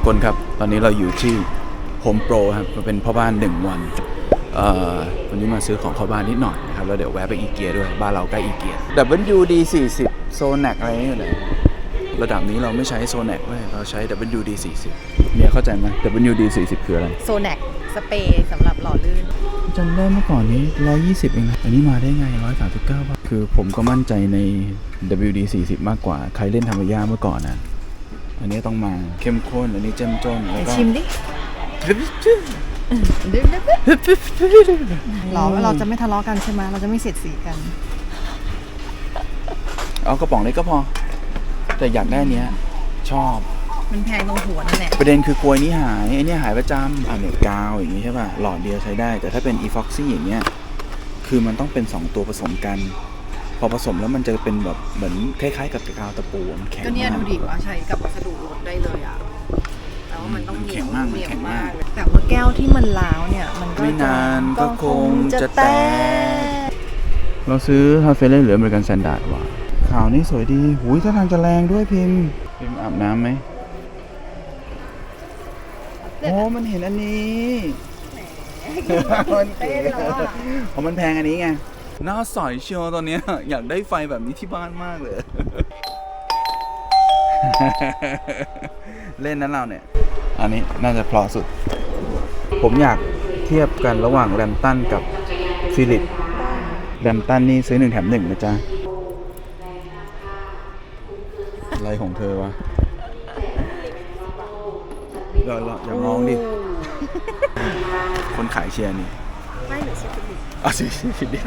กคนครับ ตอนนี้เราอยู่ที่โฮมโปรครับมาเป็นพ่อบ้านหนึ่งวันเอ่อวันนี้มาซื้อของเข้าบ้านนิดหน่อยนะครับ แล้วเดี๋ยวแวะไปอีเกียด้วย บ้านเราใกล้อีเกีย WD 40โซนักอะไรนี่เลยระดับนี้เราไม่ใช้โซนักเลยเราใช้ WD 40เนี่ยเข้าใจไหม WD 40คืออะไรโซแนกสเปรย์สำหรับหล่อลื่นจำได้เมื่อก่อนนี้ 120 เองนะอันนี้มาได้ไง 139บาทคือผมก็มั่นใจใน WD 40มากกว่า ใครเล่นธรรมยาเมื่อก่อนนะ อันนี้ต้องมาเข้มข้น อันนี้เจ้มจ้นแล้วก็ชิมดิหรอว่าเราจะไม่ทะเลาะกันใช่ไหมเราจะไม่เสียดสีกัน เอากระป๋องเล็กก็พอ แต่อยากได้อันเนี้ย ชอบ มันแพงตรงหัวนั่นแหละประเด็นคือกลวยนี้หายไอ้เนี่ยหายประจำอ่าเนี่ยกาวอย่างงี้ใช่ป่ะหลอดเดียวใช้ได้ แต่ถ้าเป็น e f o x y อย่างเงี้ยคือมันต้องเป็น 2 ตัวผสมกัน พอผสมแล้วมันจะเป็นแบบเหมือนคล้ายๆ กับกาวตะปูมันแข็งก็เนี่ยมากดูดิว่าใช้กับวัสดุรถได้เลยอะแต่ว่ามันต้องเหนียวแข็งมากมันเหนียวแข็งมามากกแต่ว่าแก้วที่มันล้าวเนี่ย มันก็ไม่นานก็คงจะแตแตกเราซื้อฮาเฟเล่หรืออเมริกันแซนด์ดว่ะข่าวนี้สวยดีหุยถ้าทางจะแรงด้วยพิมพ์พิมพ์อาบน้ำไหมโอ้มันเห็นอันนี้มันเก๋เพราะมันแพงอันนี้ไง หน้าใสเชียวตอนเนี้ยอยากได้ไฟแบบนี้ที่บ้านมากเลย เล่นนั้นเราเนี่ย อันนี้น่าจะเพลอสุด ผมอยากเทียบกันระหว่างแรมตันกับฟิลิปแรมตันนี่ซื้อหนึ่งแถมหนึ่งนะจ๊ะ อะไรของเธอวะรอรออย่ามองดิ คนขายเชียร์นี่ ไม่หนูชื่อฟิลิปอ๋อสิฟิลิป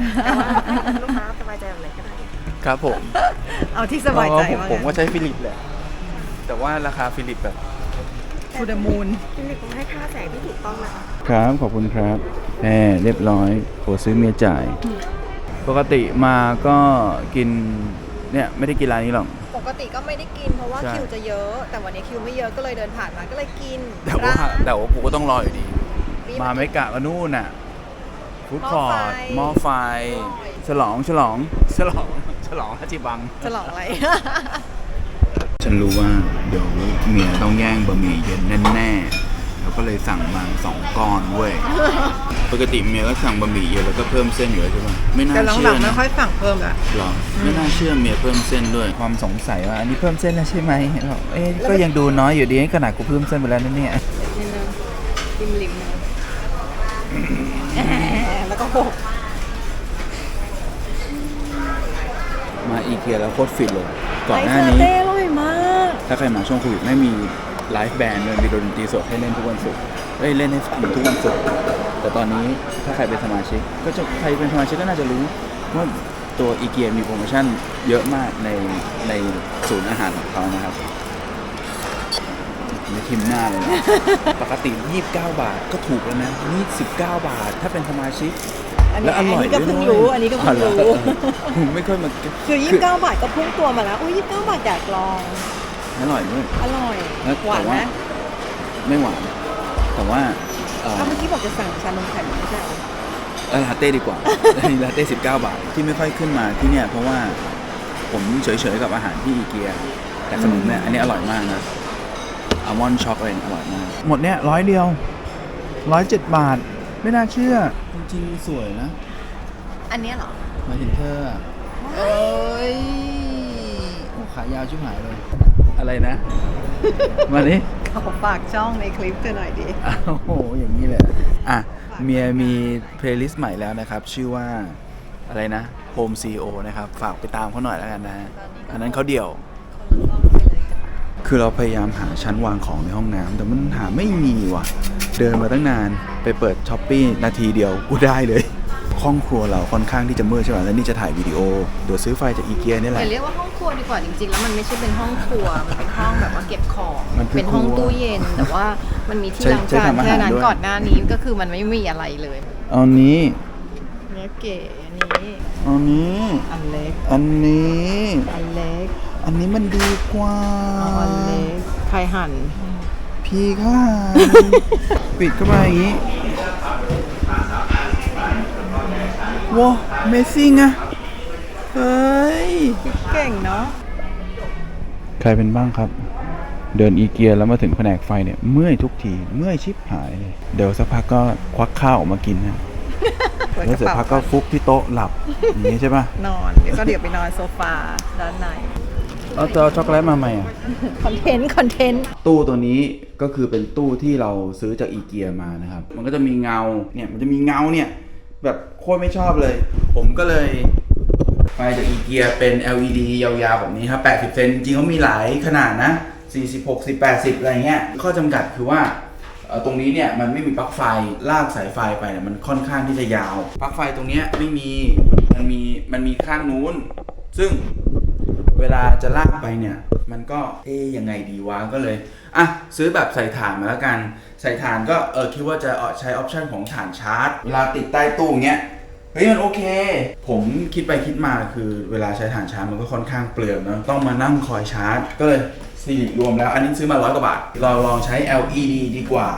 ลูกค้าสบายใจแบบไหนก็ได้ครับผมเอาที่สบายใจอ๋อผมว่าผมก็ใช้ฟิลิปแหละแต่ว่าราคาฟิลิปแบบฟูดมูนฟิลิปผมให้ค่าแสงที่ถูกต้องนะคะครับขอบคุณครับแหมเรียบร้อยโหซื้อเมียจ่าย ปกติมาก็กินเนี่ยไม่ได้กินร้านนี้หรอก ปกติก็ไม่ได้กินเพราะว่าใช่ คิวจะเยอะ แต่วันนี้คิวไม่เยอะก็เลยเดินผ่านมาก็เลยกินแต่ว่าร้นแต่ว่ากูก็ต้องรออยู่ดี ปีมาใหไม่กะมานู่นน่ะ ฟู้ดหม้คออไฟร์ดหม้อไฟ ฉลองฉลองฉลองฉลองฮัจิบังฉลองอะไร ฉันรู้ว่าเดี๋ยวเมียต้องแย่งบะหมี่เย็นแน่ๆแล้วก็เลยสั่งมาสองก้อนเว้ย ปกติเมียก็สั่งบะหมี่เย็นแล้วก็เพิ่มเส้นอยู่แล้วใช่ปะไม่น่าแต่หเชื่ลัองๆไม่นะค่อยสั่งเพิ่มละหรอไม่น่าเชื่อเมียเพิ่มเส้นด้วย ความสงสัยว่าอันนี้เพิ่มเส้นแล้วใช่ไหมบอกเอ๊ะก็ยังดูน้อยอยู่ดีขนาดกูเพิ่มเส้นไปแล้วนะเนี่ยนี่นะริมริมนะแล้วก็โบก มาอีเกียแล้วโคตรฟินเลย ก่อนหน้าไอนี้ซาเต้อร่อยมาก ถ้าใครมาช่วงโควิดไม่มีไลฟ์แบนด์เลยมีดนตรีสดให้เล่นทุกวันศุกร์เอ้ยเล่นให้ฟังทุกวันศุกร์แต่ตอนนี้ถ้าใครเป็นสมาชิก ก็จะใครเป็นสมาชิกก็น่าจะรู้ว่าตัวอีเกียมีโปรโมชั่นเยอะมากในในศูนย์อาหารของเขานะครับไม่ ทิมหน้าเลยนะ ปกติ 29 บาทก็ถูกแล้วนะ นี่19 บาท ถ้าเป็นสมาชิก อันนี้แล้วอร่อยอันนี้ก็ด้วยเพิ่งรู้ อันนี้ก็เพิ่งอ๋อเหรู้ ผมไม่ค่อยมาคือ 29 บาทก็พุ่งตัวมาแล้ว อุ้ย29 บาทอยากลอง อร่อยด้วย อร่อย แล้วหวานแต่ว่า นะ ไม่หวาน แต่ว่าเอ่ออ้าวเมื่อกี้บอกจะสั่งชานมไข่มุกไม่ใช่เหรอเออลาเต้ดีกว่าอันนี้ลาเต้สิบเก้าบาท ที่ไม่ค่อยขึ้นมาที่เนี่ย เพราะว่าผมเฉยๆกับอาหารที่อีเกีย แต่ขนมเนี่ย อันนี้อร่อยมากนะ อัลมอนด์ช็อกอะไรเนี่ยอร่อยมาก หมดเนี่ยร้อยเดียวร้อยเจ็ดบาท ไม่น่าเชื่อ จริงๆสวยนะอันเนี้ยเหรอมาถึงเธออะเอ้ยโอ้ขายาวชิบหายเลย อะไรนะ มาดิขอฝากช่องในคลิปเธอหน่อยดิอ้าวโอ้โห อย่างนี้เลยอะ เมียมีเพลย์ลิสต์ใหม่แล้วนะครับ ชื่อว่าอะไรนะ Home CEO นะครับ ฝากไปตามเขาหน่อยแล้วกันนะอันนั้นเขาเดี่ยว คือเราพยายามหาชั้นวางของในห้องน้ำแต่มันหาไม่มีว่ะ เดินมาตั้งนานไปเปิดช้อปปี้นาทีเดียวกูได้เลยห้องครัวเราค่อนข้างที่จะมืดใช่ไหมแล้วนี่จะถ่ายวิดีโอเดี๋ยวซื้อไฟจากอีเกียนี่แหอย่าละเรียกว่าห้องครัวดีกว่าจริงๆ แล้วมันไม่ใช่เป็นห้องครัว มันเป็นห้องแบบว่าเก็บของมันคือเป็นห้องครัวตู้เย็น แต่ว่ามันมีที่ใช้ล้างใช้จานทำอาหารแค่นั้นด้วยก่อนหน้านี้ก็คือมันไม่มีอะไรเลยเอานี้เนี้ยเก๋อันนี้เอานี้อันเล็กอันนี้อันเล็ก อันนี้มันดีกว่าเอาอันเล็กใครหั่น พี่ค่ะปิดเข้ามาอย่างนี้ว้าเมซิ่งอะเฮ้ย เก่งเนาะ ใครเป็นบ้างครับ เดินอีเกียแล้วมาถึงแผนกไฟเนี่ย เมื่อยทุกที เมื่อยชิบหายเลยเดี๋ยวสักพักก็ควักข้าวออกมากินนะเปิดแล้วเสร็จระป๋าพักก็ฟุบที่โต๊ะหลับอย่างนี้ใช่ปะ นอน เดี๋ยวก็เดี๋ยวไปนอนโซฟาด้านใน เอาจะเอาช็อกโกแลตมาใหม่อะ คอนเทนต์คอนเทนต์ ตู้ตัวนี้ก็คือเป็นตู้ที่เราซื้อจากอีเกียมานะครับ มันก็จะมีเงา เนี่ย มันจะมีเงาเนี่ย แบบโคตรไม่ชอบเลย ผมก็เลยไฟจากอีเกียเป็น LED ยาวๆแบบนี้ครับ 80 เซนจริงๆเขามีหลายขนาดนะ 40 60 80 อะไรเงี้ย ข้อจำกัดคือว่าเอ่อตรงนี้เนี่ยมันไม่มีปลั๊กไฟลากสายไฟไปเนี่ยมันค่อนข้างที่จะยาว ปลั๊กไฟตรงเนี้ยไม่มี มันมี มันมีข้างนู้น ซึ่ง เวลาจะลากไปเนี่ย มันก็เอ๊ยังไงดีวะก็เลยอะซื้อแบบใส่ถ่านมาแล้วกัน ใส่ถ่านก็เออคิดว่าจะเอาใช้ออปชันของถ่านชาร์จ เวลาติดใต้ตู้เงี้ยเฮ้ยมันโอเค ผมคิดไปคิดมาคือเวลาใช้ถ่านชาร์จมันก็ค่อนข้างเปลืองเนอะต้องมานั่งคอยชาร์จ ก็เลยสิริรวมแล้ว อันนี้ซื้อมาร้อยกว่าบาท เราลองใช้ LED ดีกว่า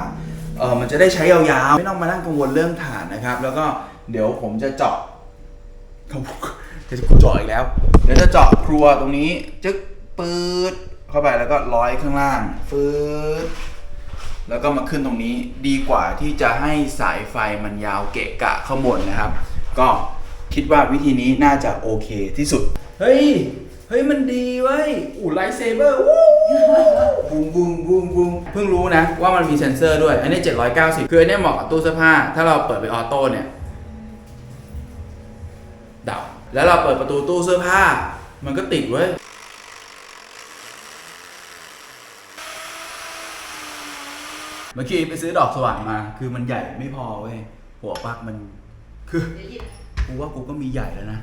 เออมันจะได้ใช้ยาวๆ ไม่ต้องมานั่งกังวลเรื่องถ่านนะครับ แล้วก็เดี๋ยวผมจะเจาะ เขาบอกจะกูเจาะอีกแล้ว เดี๋ยวจะเจาะครัวตรงนี้ จึ๊กปืดเข้าไปแล้วก็ร้อยข้างล่างฟืดแล้วก็มาขึ้นตรงนี้ดีกว่าที่จะให้สายไฟมันยาวเกะกะข้างบนนะครับ ก็คิดว่าวิธีนี้น่าจะโอเคที่สุด เฮ้ย เฮ้ยมันดีเว้ยอู้ไลท์เซเบอร์วู้บูมบูมบูมบูมเพิ่งรู้นะ ว่ามันมีเซ็นเซอร์ด้วย อันนี้ 790 คืออันนี้เหมาะกับตู้เสื้อผ้า ถ้าเราเปิดเป็นออโต้เนี่ยดับ แล้วเราเปิดประตูตู้เสื้อผ้า มันก็ติดเว้ย เมื่อกี้ไปซื้อดอกสว่างมา คือมันใหญ่ไม่พอเว้ย หัวปลั๊กมันคือกูว่ากูก็มีใหญ่แล้วนะ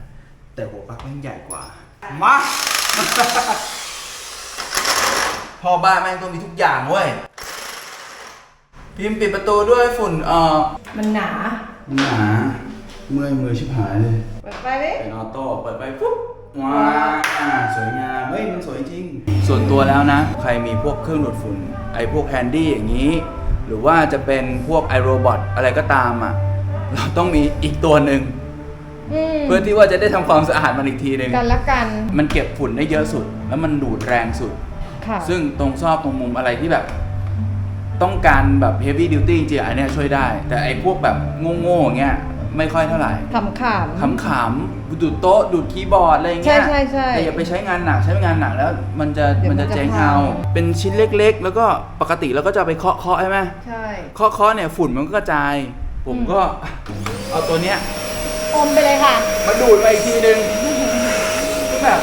แต่หัวปลั๊กแม่งใหญ่กว่า มาพ่อบ้านแม่งต้องมีทุกอย่างเว้ย พิมพ์ปิดประตูด้วยฝุ่นเอ่อมันหนาหนา เมื่อยมือชิบหายเลยเปิ ดไฟดิเป็นออโต้เปิดไปปุ๊บว้าสวยงามเฮ้ยมันสวยจริง ส่วนตัวแล้วนะ ใครมีพวกเครื่องดูดฝุ่น ไอ้พวกแฮนดี้อย่างนี้ หรือว่าจะเป็นพวกไอโรบอทอะไรก็ตามอะ เราต้องมีอีกตัวหนึ่งอืมเพื่อที่ว่าจะได้ทำความสะอาดมันอีกทีหนึ่งกันละกัน มันเก็บฝุ่นได้เยอะสุด แล้วมันดูดแรงสุด ค่ะ ซึ่งตรงซอกตรงมุมอะไรที่แบบ ต้องการแบบ heavy duty จริงๆอันเนี้ยช่วยได้ แต่ไอ้พวกแบบโง่ๆอย่างเงี้ย ไม่ค่อยเท่าไหร่ขำขำ ขำๆดูดโต๊ะดูดคีย์บอร์ดอะไรอย่างเงี้ยใช่ใช่ใช่แต่อย่าไปใช้งานหนักใช้งานหนักแล้ว มันจะเดี๋ยวมันมันจะจะเจ๊งพัง เอาเป็นชิ้นเล็ก ๆ แล้วก็ปกติเราก็จะเอาไปเคาะเคาะใช่ไหมใช่ เคาะเคาะเนี่ยฝุ่นมันก็กระจาย ผมก็ เอาตัวเนี้ยอมไปเลยค่ะมาดูดไปอีกทีนึงก็แบบ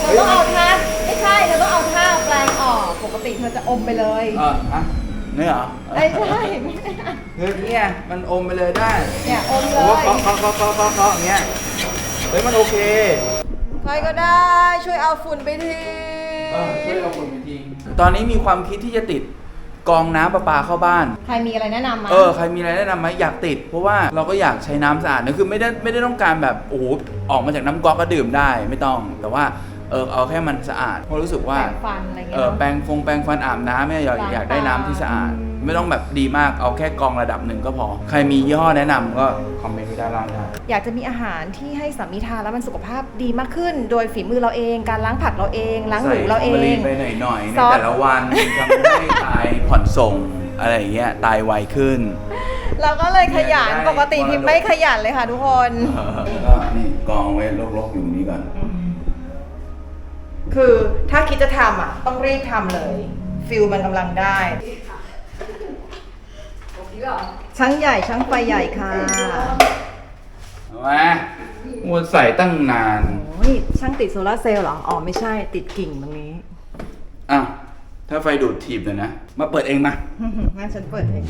เราต้องเอาท่าไม่ใช่เราต้องเอาท่าแปลงออก ปกติเธอจะอมไปเลย เอออะ เนี่ยเหรอไม่ใช่เฮ้ยเนี่ยมันอมไปเลยได้เนี่ยอมเลโอ้ยเคาะเคาะเคาะเคาะเคาะเคาะอย่างเงี้ยเฮ้ยมันโอเคใครก็ได้ช่วยเอาฝุ่นไปทีเออช่วยเอาฝุ่นไปทิ้งตอนนี้มีความคิดที่จะติดกรองน้ำประปาเข้าบ้าน ใครมีอะไรแนะนำไหม เออใครมีอะไรแนะนำไหมอยากติด เพราะว่าเราก็อยากใช้น้ำสะอาดนะคือไม่ได้ไม่ได้ต้องการแบบโอ้โหออกมาจากน้ำก๊อกก็ดื่มได้ไม่ต้อง แต่ว่าเออเอาแค่มันสะอาดเพราะรู้สึกว่าแปรงฟันอะไรเงี้เอยอเนอะ แปรงฟงแปรงฟันอาบน้ำเนี่ยอยากล้างอยากได้น้ำตาที่สะอาดไม่ต้องแบบดีมากเอาแค่กรองระดับหนึ่งก็พอ ใครมียี่ห้อแนะนำก็คอมเมนต์ไว้ด้านล่างได้ อยากจะมีอาหารที่ให้สามีทานแล้วมันสุขภาพดีมากขึ้น โดยฝีมือเราเอง การล้างผักเราเอง ล้างหมูเราเอใส่ฟร์มลีงนไปหน่อยหน่อยๆในซอส แต่ละวันทำให้ตายผ่อนส่งอะไรอย่างเงี้ยตายไวขึ้น เราก็เลยขยันได้ปกติพิมพ์ไม่ขยันเลยค่ะทุกคนเออก็นี่กองไว้ลกๆอยู่นี้ก่อน คือถ้าคิดจะทำอะ ต้องรีบทำเลย ฟิลมันกำลังได้ ช่างใหญ่ช่างไฟใหญ่ค่ะเอามามัวใส่ตั้งนาน โอ้ยช่างติดโซลาร์เซลล์เหรอ อ๋อ ไม่ใช่ติดกิ่งตรงนี้ อะ ถ้าไฟดูดถีบเลยนะ มาเปิดเองมา งั้นฉันเปิดเอง